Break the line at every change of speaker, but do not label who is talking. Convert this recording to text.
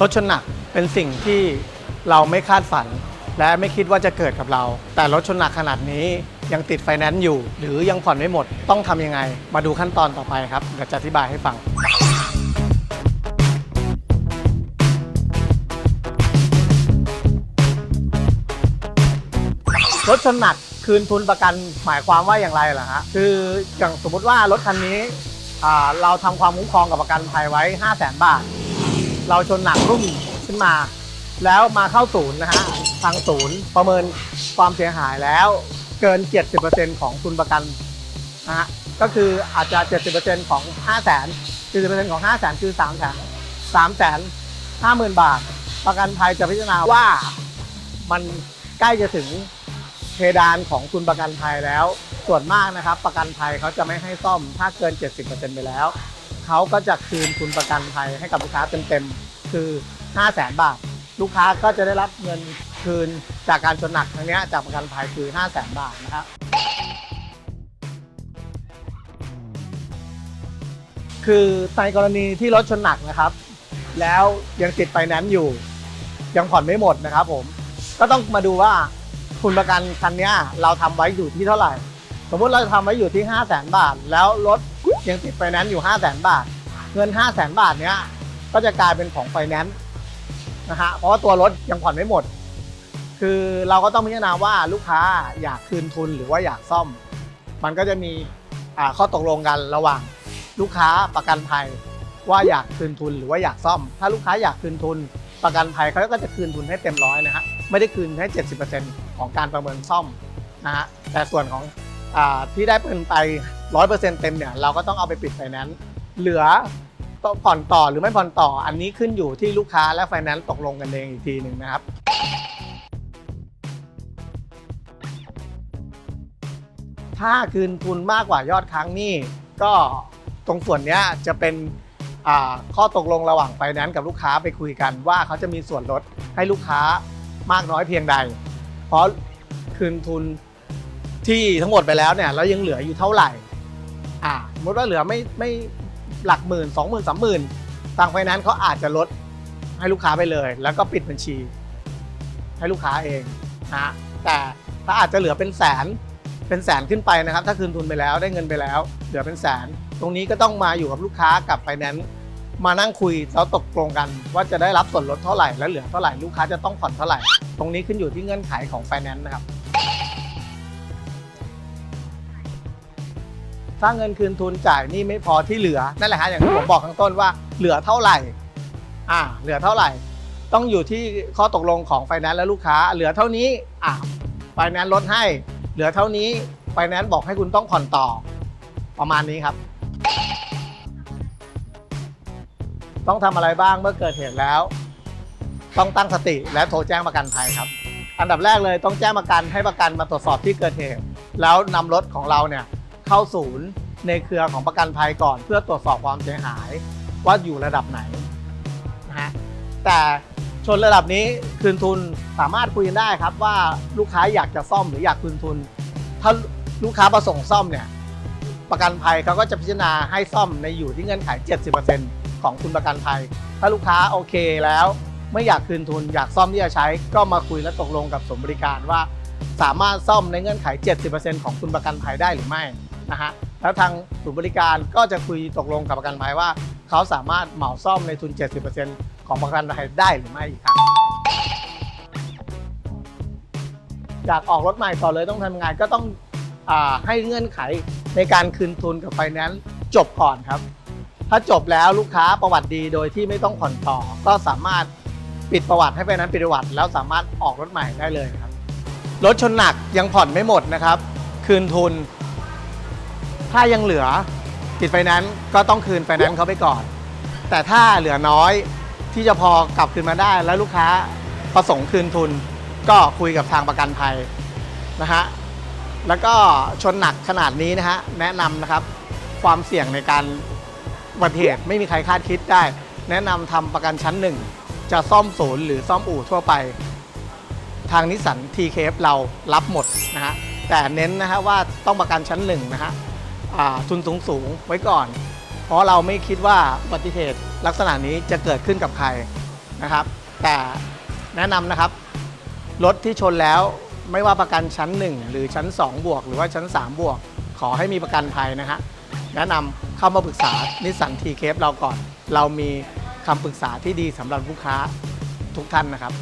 รถชนหนักเป็นสิ่งที่เราไม่คาดฝัน และไม่คิดว่าจะเกิดกับเรา แต่รถชนหนักขนาดนี้ยังติดไฟแนนซ์อยู่ หรือยังผ่อนไม่หมดต้องทำยังไง มาดูขั้นตอนต่อไปครับเดี๋ยวจะอธิบายให้ฟังรถชนหนักคืนทุนประกันหมายความว่าอย่างไรล่ะฮะคืออย่างสมมุติว่ารถคันนี้เราทำความคุ้มครองกับประกันภัยไว้ 5 0 0 0 0 0 บาท เราชนหนักรุ่มขึ้นมา แล้วมาเข้าศูนย์นะฮะทางศูนย์ประเมินความเสียหายแล้วเกิน 70%ของทุนประกันนะฮะก็คืออาจจะ 70%ของ 5 0 0 0 0 0 70%ของ 5 0 0 0 0 0 คือ 3 0 0 0 0 0 3 5 0 0 0 0 บาท ประกันภัยจะพิจารณาว่ามันใกล้จะถึงเพดานของทุนประกันภัยแล้ว ส่วนมากนะครับ ประกันภัยเขาจะไม่ให้ซ่อมถ้าเกิน 70%ไปแล้ว เขาก็จะคืนทุนประกันภัยให้กับลูกค้าเต็มๆ คือ 5 0 0 0 0 0บาท ลูกค้าก็จะได้รับเงินคืนจากการชนหนักครั้งนี้จากประกันภัยคือ 5 0 0 0 0 0บาทนะครับคือในกรณีที่รถชนหนักนะครับ แล้วยังติดไฟแนนซ์อยู่ ยังผ่อนไม่หมดนะครับผมก็ต้องมาดูว่าทุนประกันคันนี้เราทำไว้อยู่ที่เท่าไหร่ สมมุติเราทำไว้อยู่ที่ 5 0 0 0 0 0บาท แล้วรถ ยังติดไฟแนนซ์อยู่ 5 0 0 0 0 0บาท เงิน 5 0 0 0 0 0บาทเนี้ยก็จะกลายเป็นของไฟแนนซ์นะฮะเพราะว่าตัวรถยังผ่อนไม่หมด คือเราก็ต้องพิจารณาว่าลูกค้าอยากคืนทุนหรือว่าอยากซ่อม มันก็จะมีข้อตกลงกันระหว่างลูกค้าประกันภัยว่าอยากคืนทุนหรือว่าอยากซ่อม ถ้าลูกค้าอยากคืนทุน ประกันภัยเขาก็จะคืนทุนให้เต็มร้อยนะฮะไม่ได้คืนให้ 70%ของการประเมินซ่อมนะฮะแต่ส่วนของอที่ได้เป็นไป 100%เปอร์เซ็นต์เต็มเนี่ยเราก็ต้องเอาไปปิดไฟแนนซ์เหลือต้อผ่อนต่อหรือไม่ผ่อนต่ออันนี้ขึ้นอยู่ที่ลูกค้าและไฟแนนซ์ตกลงกันเองอีกทีหนึ่งนะครับถ้าคืนทุนมากกว่ายอดค้างหนี้ก็ตรงส่วนเนี้ยจะเป็นข้อตกลงระหว่างไฟแนนซ์กับลูกค้าไปคุยกันว่าเขาจะมีส่วนลดให้ลูกค้ามากน้อยเพียงใด เพราะคืนทุนที่ทั้งหมดไปแล้วเนี่ยแล้วยังเหลืออยู่เท่าไหร่ อ่าสมมติว่าเหลือไม่ไม่หลักหมื่นสองหมื่นสามหมื่นทางไฟแนนซ์เขาอาจจะลดให้ลูกค้าไปเลย แล้วก็ปิดบัญชี ให้ลูกค้าเองนะฮะแต่ถ้าอาจจะเหลือเป็นแสนเป็นแสนขึ้นไปนะครับ ถ้าคืนทุนไปแล้วได้เงินไปแล้ว เหลือเป็นแสน ตรงนี้ก็ต้องมาอยู่กับลูกค้ากับไฟแนนซ์มานั่งคุยแล้วตกลงกัน ว่าจะได้รับส่วนลดเท่าไหร่และเหลือเท่าไหร่ลูกค้าจะต้องผ่อนเท่าไหร่ ตรงนี้ขึ้นอยู่ที่เงื่อนไขของไฟแนนซ์นะครับ ถ้าเงินคืนทุนจ่ายนี่ไม่พอที่เหลือนั่นแหละฮะอย่างที่ผมบอกข้างต้นว่าเหลือเท่าไหร่ อ่า เหลือเท่าไหร่ ต้องอยู่ที่ข้อตกลงของไฟแนนซ์และลูกค้า เหลือเท่านี้อ่าไฟแนนซ์ลดให้ เหลือเท่านี้ไฟแนนซ์บอกให้คุณต้องผ่อนต่อ ประมาณนี้ครับ ต้องทำอะไรบ้างเมื่อเกิดเหตุแล้ว ต้องตั้งสติและโทรแจ้งประกันภัยครับ อันดับแรกเลยต้องแจ้งประกันให้ประกันมาตรวจสอบที่เกิดเหตุ แล้วนำรถของเราเนี่ย เข้าศูนย์ในเครือของประกันภัยก่อน เพื่อตรวจสอบความเสียหายว่าอยู่ระดับไหนนะฮะแต่ชนระดับนี้คืนทุนสามารถคุยกันได้ครับว่าลูกค้าอยากจะซ่อมหรืออยากคืนทุน ถ้าลูกค้าประสงค์ซ่อมเนี่ยประกันภัยเขาก็จะพิจารณาให้ซ่อมในอยู่ที่เงื่อนไข 70%ของทุนประกันภัย ถ้าลูกค้าโอเคแล้วไม่อยากคืนทุน อยากซ่อมที่จะใช้ ก็มาคุยและตกลงกับสมบริการว่า สามารถซ่อมในเงื่อนไข 70%ของทุนประกันภัยได้หรือไม่ นะฮะแล้วทางศูนย์บริการก็จะคุยตกลงกับประกันภัยว่า เขาสามารถเหมาซ่อมในทุน 70%ของประกันภัยได้หรือไม่อีกครั้งอยากออกรถใหม่ต่อเลยต้องทำยังไงก็ต้องอให้เงื่อนไขในการคืนทุนกับไฟแนนซ์จบก่อนครับ ถ้าจบแล้วลูกค้าประวัติดีโดยที่ไม่ต้องผ่อนต่อ ก็สามารถปิดประวัติให้ไฟแนนซ์ปิดประวัติ แล้วสามารถออกรถใหม่ได้เลยครับ รถชนหนักยังผ่อนไม่หมดนะครับ คืนทุน ถ้ายังเหลือติดไฟแนนซ์ก็ต้องคืนไฟแนนซ์เขาไปก่อน แต่ถ้าเหลือน้อยที่จะพอกลับคืนมาได้ แล้วลูกค้าประสงค์คืนทุน ก็คุยกับทางประกันภัยนะฮะแล้วก็ชนหนักขนาดนี้นะฮะแนะนำนะครับความเสี่ยงในการอุบัติเหตุไม่มีใครคาดคิดได้ แนะนำทำประกันชั้นหนึ่งจะซ่อมศูนย์หรือซ่อมอู่ทั่วไป ทางนิสสัน TKF เรารับหมดนะฮะแต่เน้นนะฮะว่าต้องประกันชั้นหนึ่งนะฮะ ทุนสูงสูงไว้ก่อน เพราะเราไม่คิดว่าอุบัติเหตุลักษณะนี้จะเกิดขึ้นกับใครนะครับ แต่แนะนำนะครับ รถที่ชนแล้วไม่ว่าประกันชั้น 1 หรือชั้น 2 บวก หรือว่าชั้น 3 บวก ขอให้มีประกันภัยนะฮะแนะนำเข้ามาปรึกษานิสสันทีเคฟเราก่อน เรามีคำปรึกษาที่ดีสำหรับลูกค้าทุกท่านนะครับ